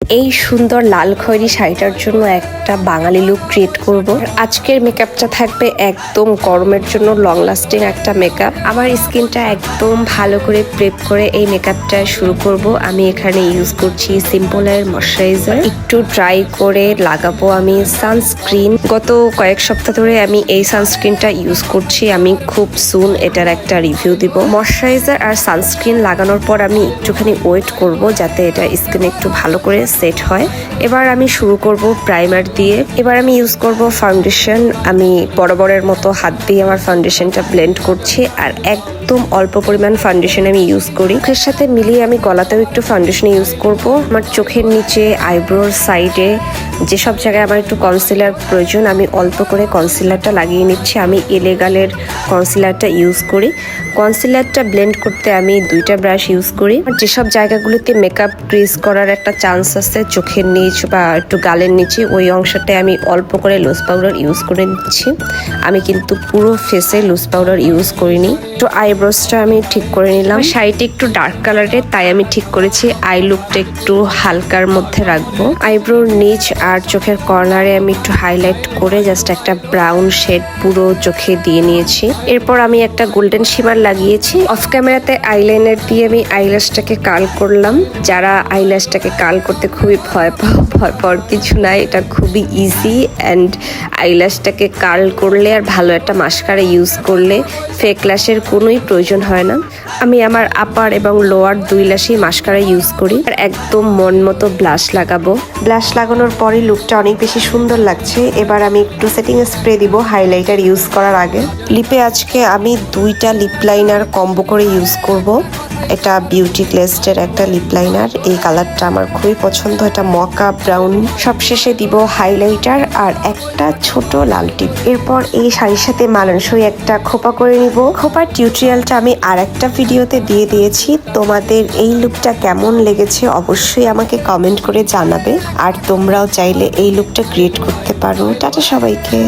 এই সুন্দর লাল খয়েরি শাড়িটার জন্য একটা বাঙালি লুক ক্রিয়েট করব। আজকের মেকআপটা থাকবে একদম গরমের জন্য লং লাস্টিং একটা মেকআপ আমার স্কিনটা একদম ভালো করে প্রেপ করে এই মেকআপটা শুরু করব। আমি এখানে ইউজ করছি সিম্পলের ময়শ্চারাইজার একটু ড্রাই করে লাগাবো আমি সানস্ক্রিন গত কয়েক সপ্তাহ ধরে আমি এই সানস্ক্রিনটা ইউজ করছি। আমি খুব সুন এটার একটা রিভিউ দিব। ময়শ্চারাইজার আর সানস্ক্রিন লাগানোর পর আমি একটুখানি ওয়েট করব যাতে এটা স্কিনে একটু ভালো করে সেট হয়। এবার আমি শুরু করব প্রাইমার দিয়ে। এবার আমি ইউজ করব ফাউন্ডেশন আমি বরাবরের মতো হাত দিয়ে আমার ফাউন্ডেশনটা ব্লেন্ড করছি আর একদম অল্প পরিমাণ ফাউন্ডেশন আমি ইউজ করি। মুখের সাথে মিলিয়ে আমি গলাতেও একটু ফাউন্ডেশন ইউজ করব। আমার চোখের নিচে আইব্রোর সাইডে যেসব জায়গায় আমার একটু কনসিলার প্রয়োজন আমি অল্প করে কনসিলারটা লাগিয়ে নিচ্ছি। আমি এলেগালের কনসিলারটা ইউজ করি। কনসিলারটা ব্লেন্ড করতে আমি দুইটা ব্রাশ ইউজ করি। আর যেসব জায়গাগুলোতে মেকআপ ক্রিজ করার একটা চান্স আছে, চোখের নিচ বা একটু গালের নিচে, ওই অংশটায় আমি অল্প করে লুজ পাউডার ইউজ করে নিচ্ছি। আমি কিন্তু পুরো ফেসে লুজ পাউডার ইউজ করিনি। একটু আইব্রোসটা আমি ঠিক করে নিলাম। শাড়িটা একটু ডার্ক কালারের তাই আমি ঠিক করেছি। আই লুকটা একটু হালকার মধ্যে রাখব। আইব্রোর নিচ আর চোখের কর্নারে আমি একটু হাইলাইট করে জাস্ট একটা ব্রাউন শেড পুরো চোখে দিয়ে নিয়েছি। এরপর আমি একটা গোল্ডেন শিমার লাগিয়েছি। অফ ক্যামেরাতে আইলাইনার দিয়ে আমি আইল্যাশটাকে কাল করলাম। যারা আইল্যাশটাকে কাল করতে খুবই ভয় পাও, ভয় পাওয়ার কিছু নাই এটা খুবই ইজি অ্যান্ড আইল্যাশটাকে কাল করলে আর ভালো একটা মাস্কারা ইউজ করলে ফেক ল্যাশের কোনোই প্রয়োজন হয় না। আমি আমার আপার এবং লোয়ার দুই ল্যাশেই মাস্কারা ইউজ করি। আর একদম মন মতো ব্লাশ লাগাবো। ব্লাশ লাগানোর পরই লুকটা অনেক বেশি সুন্দর লাগছে। এবার আমি একটু সেটিং স্প্রে দিব হাইলাইটার ইউজ করার আগে। লিপে আজকে আমি দুইটা লিপ লাইনার কম্বো করে ইউজ করব। এটা বিউটি ক্লেস্টের একটা লিপ লাইনার এই কালারটা আমার খুবই পছন্দ। এটা মকা ব্রাউন সবশেষে দিব হাইলাইটার আর একটা ছোট লাল টিপ এরপর এই শাড়ির সাথে মানানসই একটা খোপা করে নিব। খোপার টিউটোরিয়ালটা আমি আর একটা ভিডিওতে দিয়ে দিয়েছি। তোমাদের এই লুকটা কেমন লেগেছে অবশ্যই আমাকে কমেন্ট করে জানাবে। আর তোমরাও চাইলে এই লুকটা ক্রিয়েট করতে পারো। টাটা সবাইকে।